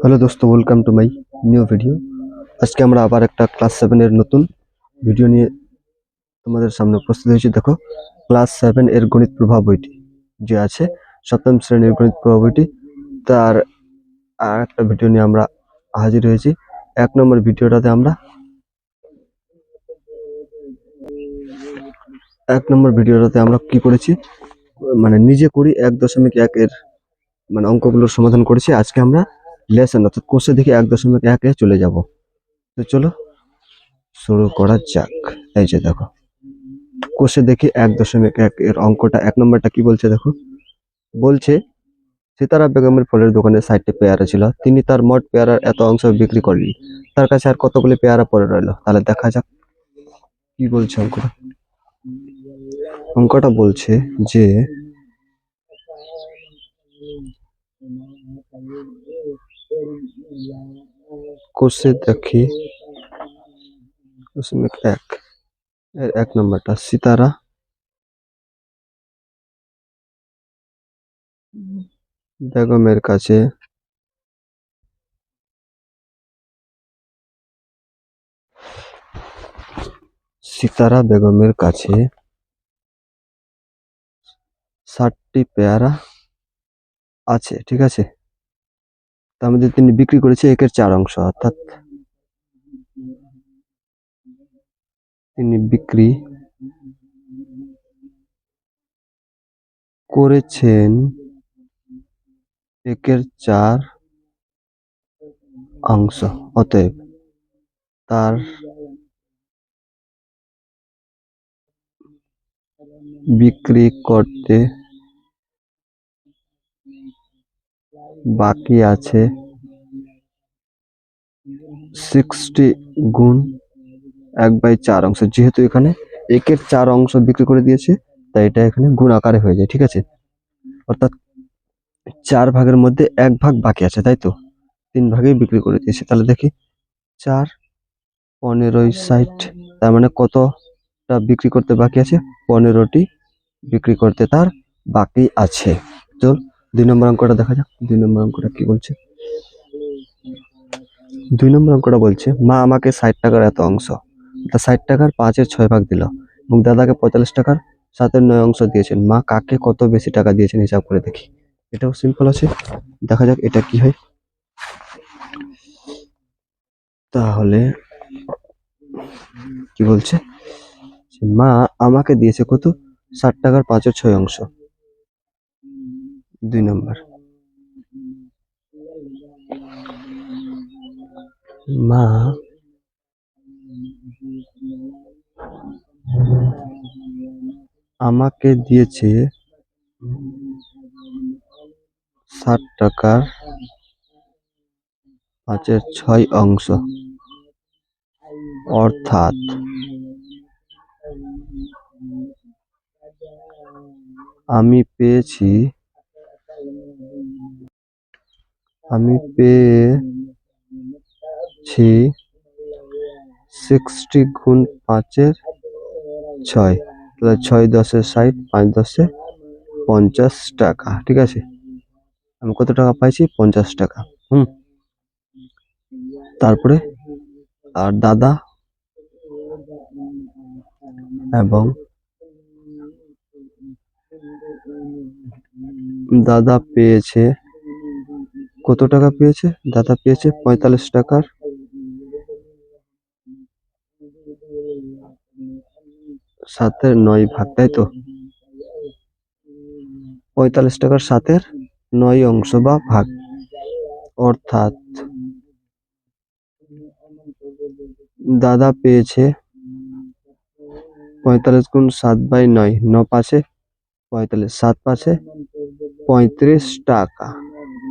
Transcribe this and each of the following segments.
Hello দোস্ত welcome to my new video আজকে আমরা আবার একটা ক্লাস সেভেনের নতুন ভিডিও নিয়ে তোমাদের সামনে উপস্থিত হয়েছি। দেখো ক্লাস সেভেন এর গণিত প্রভাব বইটি যে আছে, সপ্তম শ্রেণির গণিত প্রভাব বইটি, তার আর একটা ভিডিও নিয়ে আমরা হাজির হয়েছি। এক নম্বর ভিডিওটাতে আমরা এক নম্বর ভিডিওটাতে আমরা কি করেছি মানে নিজে করি এক দশমিক এক এর মানে অঙ্কগুলোর সমাধান করেছি। আজকে আমরা লেসন অর্থাৎ কোর্সে দেখে এক দশমিক একে চলে যাব। তো চলো শুরু করা যাক। এই যে দেখো কোর্সে দেখি এক দশমিক এক এর অঙ্কটা, এক নম্বরটা কি বলছে দেখো? বলছে সীতারা বেগমের ফলের দোকানে ষাটটি পেয়ারা ছিল। তিনি তার মোট পেয়ারার এত অংশ বিক্রি করলেন। তার কাছে আর কতগুলি পেয়ারা পড়ে রইল? তাহলে দেখা যাক কি বলছে অঙ্কটা। অঙ্কটা বলছে যে কোষে দেখি দশমিক এক এর এক নম্বরটা সিতারা বেগমের কাছে সিতারা বেগমের কাছে ষাটটি পেয়ারা আছে ঠিক আছে তার মধ্যে তিনি বিক্রি করেছে একের চার অংশ, অর্থাৎ তিনি বিক্রি করেছেন একের চার অংশ। অতএব তার বিক্রি করতে বাকি আছে। সিক্সটি গুণ এক বাই চার অংশ, যেহেতু এখানে একের চার অংশ বিক্রি করে দিয়েছে, তাই এটা এখানে গুণ আকারে হয়ে যায়, ঠিক আছে? অর্থাৎ চার ভাগের মধ্যে এক ভাগ বাকি আছে, তাই তো? তিন ভাগেই বিক্রি করে দিয়েছে। তাহলে দেখি, চার পনেরোই ষাট, তার মানে কতটা বিক্রি করতে বাকি আছে? পনেরোটি বিক্রি করতে তার বাকি আছে। চল দুই নম্বর অঙ্কটা দেখা যাক। দুই নম্বর অঙ্কটা কি বলছে? দুই নম্বর অঙ্কটা বলছে, মা, আমাকে ষাট টাকার এত অংশ। তা ষাট টাকার পাঁচের ছয় ভাগ দিল এবং দাদাকে পঁয়তাল্লিশ টাকার সাতের নয় অংশ দিয়েছেন। মা, কাকে কত বেশি টাকা দিয়েছেন হিসাব করে দেখি। এটাও সিম্পল আছে। দেখা যাক এটা কি হয়। তাহলে কি বলছে? মা, আমাকে দিয়েছে কত? ষাট টাকার পাঁচের ছয় অংশ। দুই নম্বর। মা আমাকে দিয়েছে ষাট টাকার পাঁচের ছয় অংশ। অর্থাৎ আমি পেয়েছি আমি পেয়েছি সিক্সটি গুণ পাঁচের ছয়। তাহলে ছয় দশে ষাট, পাঁচ দশে পঞ্চাশ টাকা, ঠিক আছে? আমি কত টাকা পাইছি? পঞ্চাশ টাকা, হুম? তারপরে আর দাদা এবং দাদা পেয়েছে কত টাকা পেয়েছে? দাদা পেয়েছে পঁয়তাল্লিশ টাকার। সাতের নয় ভাগ, তাই তো? পঁয়তাল্লিশ টাকার সাতের নয় অংশ বা ভাগ। অর্থাৎ দাদা পেয়েছে পঁয়তাল্লিশ গুণ সাত বাই নয়, ন পাঁচে পঁয়তাল্লিশ, সাত পাঁচে পঁয়ত্রিশ টাকা।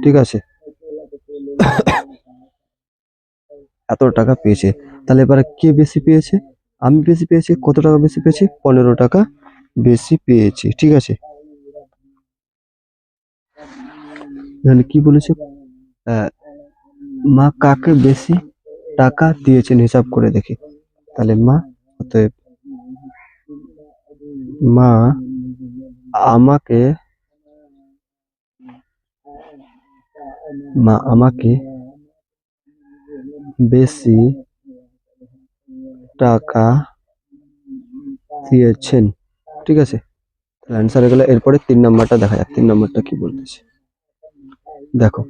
ঠিক আছে? এত টাকা পেয়েছে। তাহলে এবারে কে বেশি পেয়েছে? আমি বেশি পেয়েছি, কত টাকা বেশি পেয়েছি? পনেরো টাকা বেশি পেয়েছি, ঠিক আছে? এখানে কি বলেছে? মা কাকে বেশি টাকা দিয়েছেন? হিসাব করে দেখি। তাহলে মা, অতএব মা আমাকে মা আমাকে বেশি টাকা দিয়েছেন। ঠিক আছে? অ্যান্সার হয়ে এরপরে তিন নাম্বারটা দেখা যাক। তিন নাম্বারটা কি বলতেছে? দেখো,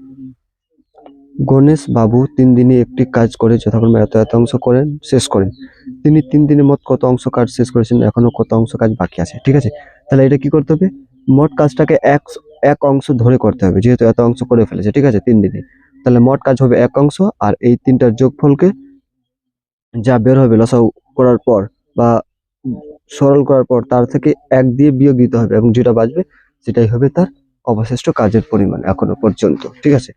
গণেশ বাবু তিন দিনে একটি কাজ করে যথাক্রমে এত এত অংশ করেন, শেষ করেন। তিনি তিন দিনে মোট কত অংশ কাজ শেষ করেছেন? এখনও কত অংশ কাজ বাকি আছে? ঠিক আছে? তাহলে এটা কি করতে হবে? মোট কাজটাকে এক এক অংশ ধরে করতে হবে, যেহেতু এত অংশ করে ফেলেছে, ঠিক আছে, তিন দিনে। তাহলে মোট কাজ হবে এক অংশ, আর এই তিনটার যোগফলকে যা বের হবে লসাউ করার পর বা সরল করার পর, তার থেকে এক দিয়ে বিয়োগ দিতে হবে, এবং যেটা বাঁচবে সেটাই হবে তার অবশিষ্ট কাজের পরিমাণ এখনও পর্যন্ত, ঠিক আছে?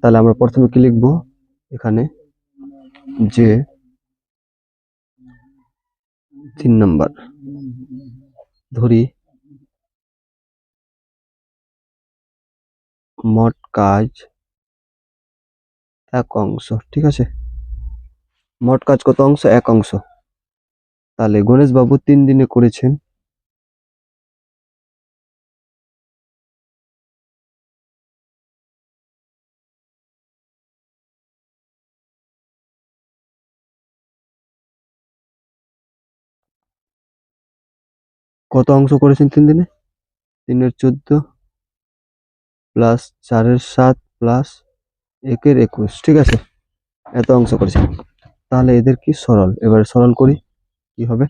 তাহলে আমরা প্রথমে কি লিখব এখানে? যে তিন নম্বর, ধরি মোট কাজ। এক অংশ, ঠিক আছে? মোট কাজ কত অংশ? এক অংশ। তাহলে গণেশ বাবু তিন দিনে করেছেন। কত অংশ করেছেন তিন দিনে? তিনের চোদ্দ। প্লাস চারের সাত প্লাস একের একুশ, ঠিক আছে? এত অংশ করেছেন তাহলে এদের কি সরল? এবার সরল করি, কি হবে?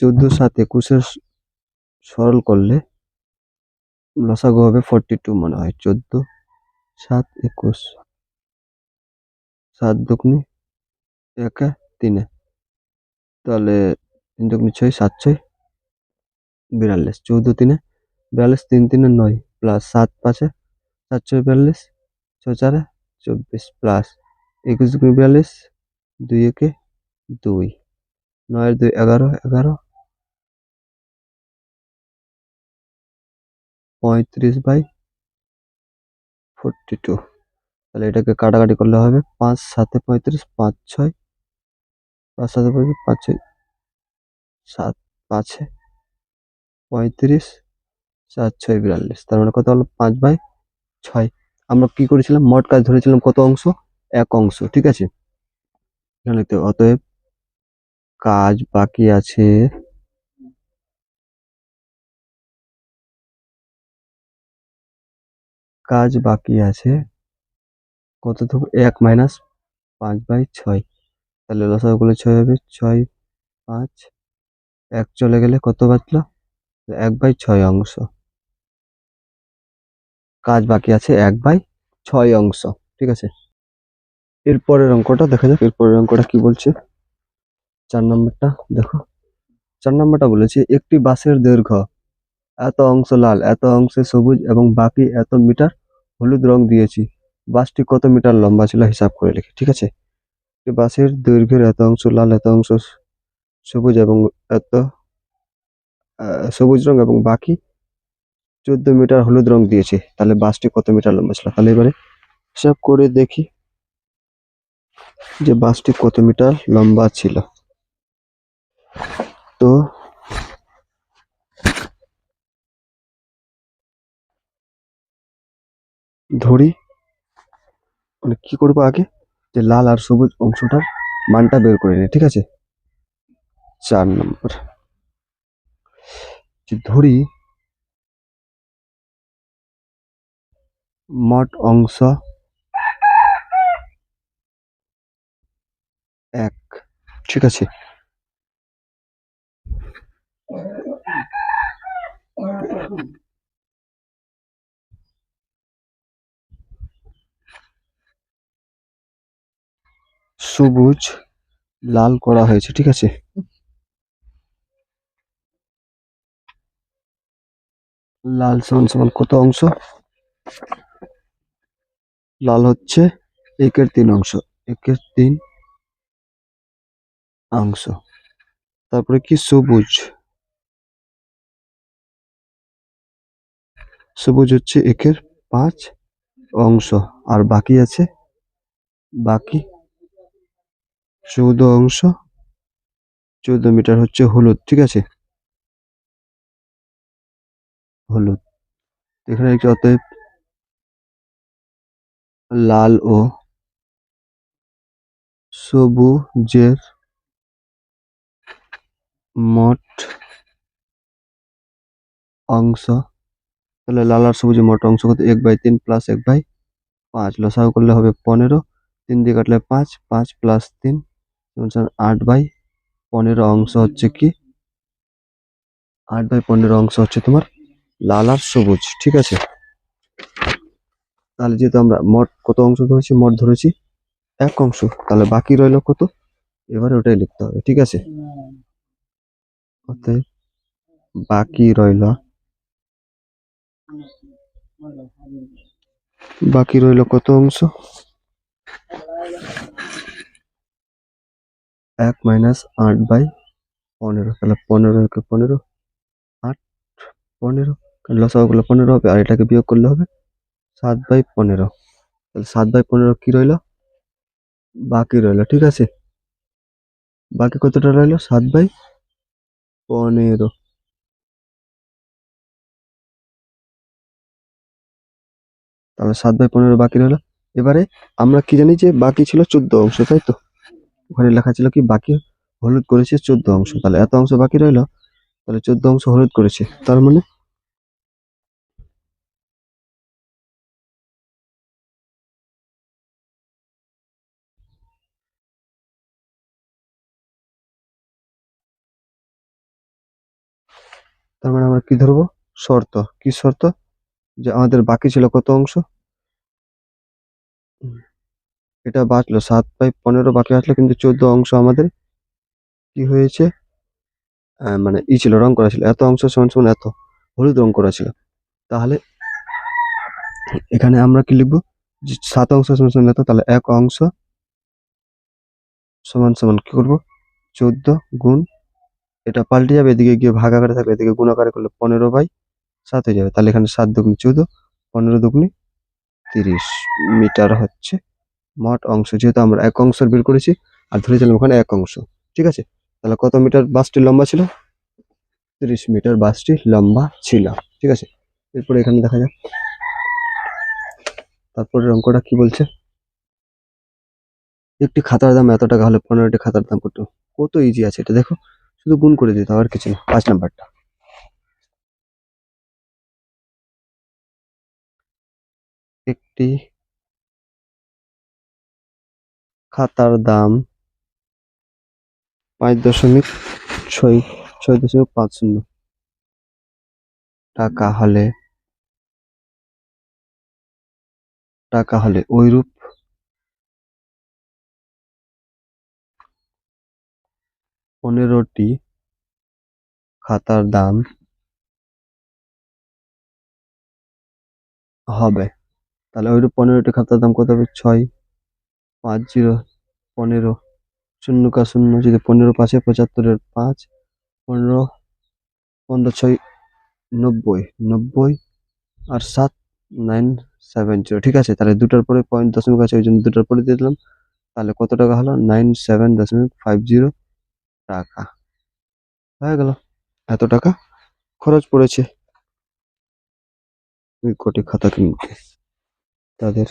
চোদ্দ সাত একুশের সরল করলে লসাগু হবে ফর্টি টু মনে হয়। চোদ্দ সাত একুশ, সাত দুগুনি একে তিনে। তাহলে তিন দুগুনি ছয়, সাত ছয়, বিয়াল্লিশ। চৌদ্দ তিনে, বিয়াল্লিশ তিন তিনে নয়, প্লাস সাত পাঁচে সাত ছয় বিয়াল্লিশ ছ চারে চব্বিশ প্লাস একুশ দুগুনি বিয়াল্লিশ, দুই একে দুই, নয় দুই এগারো এগারো। পঁয়ত্রিশ বাই ফোরটি টু তাহলে এটাকে কাটাকাটি করলে হবে পাঁচ সাতে পঁয়ত্রিশ, পাঁচ ছয়। পাঁচ সাতে পঁয়ত্রিশ, পাঁচ ছয়, সাত, পাঁচে পঁয়ত্রিশ, সাত ছয় বিয়াল্লিশ। তার মানে কত হলো? পাঁচ বাই ছয়। আমরা কি করেছিলাম? মোট কাজ ধরেছিলাম কত অংশ? এক অংশ, ঠিক আছে? অতএব কাজ বাকি আছে কাজ বাকি আছে কত দেবো এক মাইনাস পাঁচ বাই ছয়। তাহলে লসাগুলো ছয় হবে, ছয় পাঁচ, এক চলে গেলে কত বাঁচলো? এক বাই ছয় অংশ। কাজ বাকি আছে এক বাই ছয় অংশ, ঠিক আছে? এরপরের অঙ্কটা দেখা যাক এরপরের অঙ্কটা কি বলছে? চার নম্বরটা দেখো। চার নম্বরটা বলেছে, একটি বাসের দৈর্ঘ্য এত অংশ লাল, এত অংশে সবুজ এবং বাকি এত মিটার হলুদ রং দিয়েছি। বাসটি কত মিটার লম্বা ছিল হিসাব করে লিখি, ঠিক আছে? বাসের দৈর্ঘ্যের এত অংশ লাল, এত অংশ সবুজ এবং এত সবুজ রং এবং বাকি চোদ্দ মিটার হলুদ রং দিয়েছে। তাহলে বাসটি কত মিটার লম্বা ছিল? তাহলে এবারে হিসাব করে দেখি যে বাসটি কত মিটার লম্বা ছিল। তো ধরি মানে কি করব আগে? যে লাল আর সবুজ অংশটার মানটা বের করে নিই, ঠিক আছে? চার নম্বর। ধরি মোট অংশ এক। ঠিক আছে। সবুজ, লাল করা হয়েছে, ঠিক আছে? লাল সমান সমান কত অংশ? লাল হচ্ছে একের তিন অংশ, একের তিন অংশ। তারপরে কি? সবুজ। সবুজ হচ্ছে একের পাঁচ অংশ। আর বাকি আছে? বাকি চৌদ্দ অংশ। চৌদ্দ মিটার হচ্ছে হলুদ, ঠিক আছে? হলুদ। এখানে অতএব লাল ও সবুজের মোট অংশ। তাহলে লাল আর সবুজের মোট অংশ কত? এক বাই তিন প্লাস এক বাই পাঁচ। লসাও করলে হবে পনেরো। তিন দিয়ে কাটলে পাঁচ। পাঁচ প্লাস তিন আট বাই পনেরো অংশ হচ্ছে কি? আট বাই পনেরো অংশ হচ্ছে তোমার লাল আর সবুজ। ঠিক আছে? তাহলে যেহেতু আমরা মোট কত অংশ ধরেছি? মোট ধরেছি এক অংশ। তাহলে বাকি রইল কত? এবারে ওটাই লিখতে হবে, ঠিক আছে? বাকি রইল বাকি রইল কত অংশ? এক মাইনাস আট বাই পনেরো, তাহলে পনেরো পনেরো, আট পনেরো লসাগু করলে পনেরো হবে, আর এটাকে বিয়োগ করলে হবে সাত বাই পনেরো। তাহলে সাত বাই পনেরো কি রইল? বাকি রইল, ঠিক আছে? বাকি কতটা রইল? সাত বাই পনেরো। তাহলে সাত বাই পনেরো বাকি রইল। এবারে আমরা কি জানি যে বাকি ছিল চোদ্দ অংশ, তাই তো? ওখানে লেখা ছিল কি বাকি হলুদ করেছে চোদ্দ অংশ। তাহলে এত অংশ বাকি রইল, তাহলে চোদ্দ অংশ হলুদ করেছে। তার মানে তার মানে আমরা কি ধরবো? শর্ত। কি শর্ত? যে আমাদের বাকি ছিল কত অংশ? এটা বাঁচলো। সাত বাই পনেরো বাকি আসলো, কিন্তু চোদ্দ অংশ আমাদের কি হয়েছে? মানে ই ছিল, রং করা ছিল। এত অংশ সমান সমান এত। হলুদ রং করা ছিল। তাহলে এখানে আমরা কি লিখব? যে সাত অংশ সমান সমান এত, তাহলে এক অংশ সমান সমান কি করব? চোদ্দ গুণ এটা পাল্টে যাবে, এদিকে গিয়ে ভাগ আকারে থাকলে এদিকে গুণ আকারে করলে পনেরো বাই সাত হয়ে যাবে। তাহলে এখানে সাত দুগুনি চোদ্দ, পনেরো দুগুনি তিরিশ মিটার হচ্ছে মোট অংশ। যেহেতু আমরা এক অংশ বের করেছি, আর ধরেছিলাম ওখানে এক অংশ, ঠিক আছে? তাহলে কত মিটার বাসটি লম্বা ছিল? তিরিশ মিটার বাসটি লম্বা ছিল, ঠিক আছে? এরপরে এখানে দেখা যাক। তারপরে অঙ্কটা কি বলছে? একটি খাতার দাম এত টাকা হলে পনেরোটি খাতার দাম কত? কত ইজি আছে এটা দেখো। শুধু গুণ করে দিতে হবে, আর কিছু না। পাঁচ নাম্বারটা। একটি খাতার দাম পাঁচ দশমিক ছয় ছয় দশমিক পাঁচ শূন্য। টাকা হলে টাকা হলে ওইরূপ পনেরোটি খাতার দাম হবে। তাহলে ওইরূপ পনেরোটি খাতার দাম কত হবে? ছয়, পাঁচ, জিরো, পনেরো, শূন্য কা শূন্য, যদি পনেরো পাঁচে পঁচাত্তরের পাঁচ, পনেরো পনেরো ছয়, নব্বই নব্বই আর সাত, নাইন, সেভেন, জিরো। ঠিক আছে, তাহলে দুটার পরে পয়েন্ট দশমিক আছে, ওই জন্য দুটার পরে দিয়ে দিলাম। তাহলে কত টাকা হলো? নাইন, সেভেন দশমিক ফাইভ জিরো। টাকা। হয়ে গেল। এত টাকা খরচ পড়েছে। দুই কোটি খাতা কিনতে তাদের